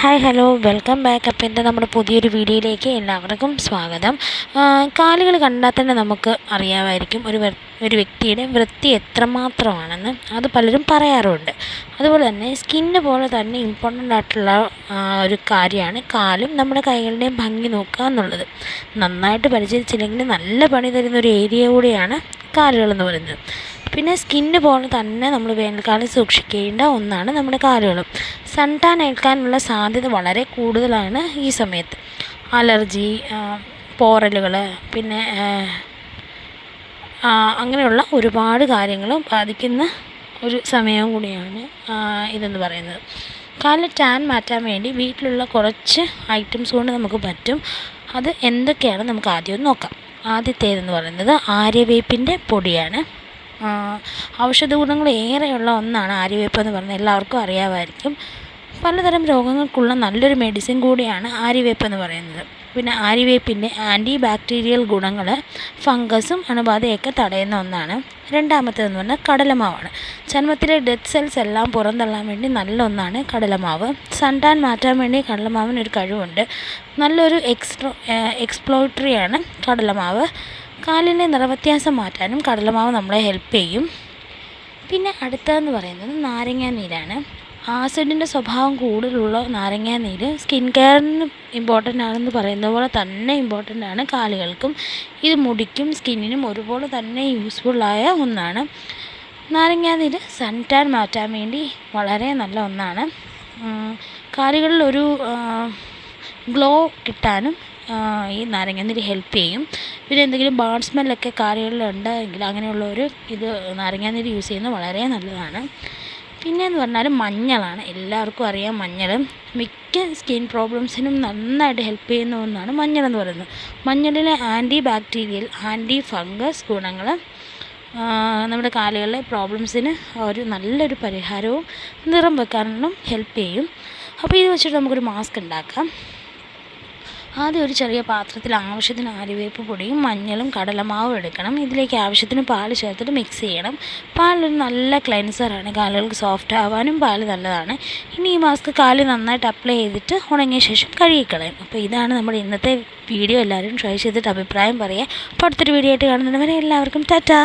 Hi hello welcome back അപ്പോൾ എന്റെ നമ്മുടെ പുതിയൊരു വീഡിയോയിലേക്ക് എല്ലാവർക്കും സ്വാഗതം. കാലുകൾ കണ്ടാൽ തന്നെ നമുക്ക് അറിയാമായിരിക്കും ഒരു ഒരു വ്യക്തിയുടെ വൃത്തി എത്രമാത്രമാണെന്ന് അത് പലരും പറയാറുണ്ട്. അതുപോലെ തന്നെ സ്കിന്ന് പോലെ തന്നെ ഇമ്പോർട്ടന്റ് ആയിട്ടുള്ള ഒരു കാര്യമാണ് കാലും നമ്മുടെ കൈകളുടെയും ഭംഗി നോക്കുക എന്നുള്ളത്. നന്നായിട്ട് പരിചരിച്ചില്ലെങ്കിൽ നല്ല പണി തരുന്ന ഒരു ഏരിയ കൂടിയാണ് കാലുകളെന്ന് പറയുന്നത്. പിന്നെ സ്കിന്ന് പോലെ തന്നെ നമ്മൾ വേനൽക്കാലം സൂക്ഷിക്കേണ്ട ഒന്നാണ് നമ്മുടെ കാലുകളും. സൺ ടാൻ ഏൽക്കാനുള്ള സാധ്യത വളരെ കൂടുതലാണ് ഈ സമയത്ത്. അലർജി പോറലുകൾ പിന്നെ അങ്ങനെയുള്ള ഒരുപാട് കാര്യങ്ങളും ബാധിക്കുന്ന ഒരു സമയവും കൂടിയാണ് ഇതെന്ന് പറയുന്നത്. കാലിൽ ടാൻ മാറ്റാൻ വേണ്ടി വീട്ടിലുള്ള കുറച്ച് ഐറ്റംസ് കൊണ്ട് നമുക്ക് പറ്റും. അത് എന്തൊക്കെയാണ്? നമുക്ക് ആദ്യം നോക്കാം. ആദ്യത്തേതെന്ന് പറയുന്നത് ആര്യവേപ്പിന്റെ പൊടിയാണ്. ഔഷധ ഗുണങ്ങൾ ഏറെയുള്ള ഒന്നാണ് ആര്യവേപ്പ് എന്ന് പറയുന്നത് എല്ലാവർക്കും അറിയാമായിരിക്കും. പലതരം രോഗങ്ങൾക്കുള്ള നല്ലൊരു മെഡിസിൻ കൂടിയാണ് ആര്യവേപ്പ് എന്ന് പറയുന്നത്. പിന്നെ ആര്യവേപ്പിന്റെ ആന്റി ബാക്ടീരിയൽ ഗുണങ്ങൾ ഫംഗസും അണുബാധയൊക്കെ തടയുന്ന ഒന്നാണ്. രണ്ടാമത്തേതെന്ന് പറഞ്ഞാൽ കടലമാവാണ്. ചർമ്മത്തിലെ ഡെഡ് സെൽസ് എല്ലാം പുറന്തള്ളാൻ വേണ്ടി നല്ല ഒന്നാണ് കടലമാവ്. സൺടാൻ മാറ്റാൻ വേണ്ടി കടലമാവിന് ഒരു കഴിവുണ്ട്. നല്ലൊരു എക്സ്ട്രോ എക്സ്പ്ലോയിട്ടറിയാണ് കടലമാവ്. കാലിലെ നിറവ്യത്യാസം മാറ്റാനും കടലമാവ് നമ്മളെ ഹെൽപ്പ് ചെയ്യും. പിന്നെ അടുത്തതെന്ന് പറയുന്നത് നാരങ്ങാ നീരാണ്. ആസിഡിന്റെ സ്വഭാവം കൂടുതലുള്ള നാരങ്ങാ നീര് സ്കിൻ കെയറിന് ഇമ്പോർട്ടന്റ് ആണെന്ന് പറയുന്ന പോലെ തന്നെ ഇമ്പോർട്ടന്റ് ആണ് കാലുകൾക്കും. ഇത് മുടിക്കും സ്കിന്നിനും ഒരുപോലെ തന്നെ യൂസ്ഫുള്ളായ ഒന്നാണ്. നാരങ്ങാ നീര് സൺ ടാൻ മാറ്റാൻ വേണ്ടി വളരെ നല്ല ഒന്നാണ്. കാലുകളിലൊരു ഗ്ലോ കിട്ടാനും ഈ നാരങ്ങാനീര് ഹെൽപ്പ് ചെയ്യും. പിന്നെ എന്തെങ്കിലും ബാഡ് സ്മെല്ലൊക്കെ ഉണ്ടെങ്കിൽ ഒരു ഇത് നാരങ്ങാനീര് യൂസ് ചെയ്യുന്നത് വളരെ നല്ലതാണ്. പിന്നെയെന്ന് പറഞ്ഞാൽ മഞ്ഞളാണ്. എല്ലാവർക്കും അറിയാം മഞ്ഞൾ മിക്ക സ്കിൻ പ്രോബ്ലംസിനും നന്നായിട്ട് ഹെൽപ്പ് ചെയ്യുന്ന ഒന്നാണ് മഞ്ഞൾ എന്ന് പറയുന്നത്. മഞ്ഞളിലെ ആന്റി ബാക്ടീരിയൽ ആന്റി ഫംഗസ് ഗുണങ്ങൾ നമ്മുടെ കാലുകളിലെ പ്രോബ്ലംസിന് ഒരു നല്ലൊരു പരിഹാരവും നിറം വെക്കാനും ഹെൽപ്പ് ചെയ്യും. അപ്പോൾ ഇത് വെച്ചിട്ട് നമുക്കൊരു മാസ്ക് ഉണ്ടാക്കാം. ആദ്യം ഒരു ചെറിയ പാത്രത്തിൽ ആവശ്യത്തിന് ആലുവേപ്പ് പൊടിയും മഞ്ഞളും കടലമാവും എടുക്കണം. ഇതിലേക്ക് ആവശ്യത്തിന് പാൽ ചേർത്തിട്ട് മിക്സ് ചെയ്യണം. പാലൊരു നല്ല ക്ലെൻസറാണ് കാലുകൾക്ക് സോഫ്റ്റ് ആവാനും പാൽ നല്ലതാണ്. ഇനി ഈ മാസ്ക് കാലിൽ നന്നായിട്ട് അപ്ലൈ ചെയ്തിട്ട് ഉണങ്ങിയ ശേഷം കഴുകിക്കളയും. അപ്പോൾ ഇതാണ് നമ്മുടെ ഇന്നത്തെ വീഡിയോ എല്ലാവരും ട്രൈ ചെയ്തിട്ട് അഭിപ്രായം പറയുക. അപ്പോൾ അടുത്തൊരു വീഡിയോ ആയിട്ട് കാണുന്നവരെ എല്ലാവർക്കും ടാറ്റാ.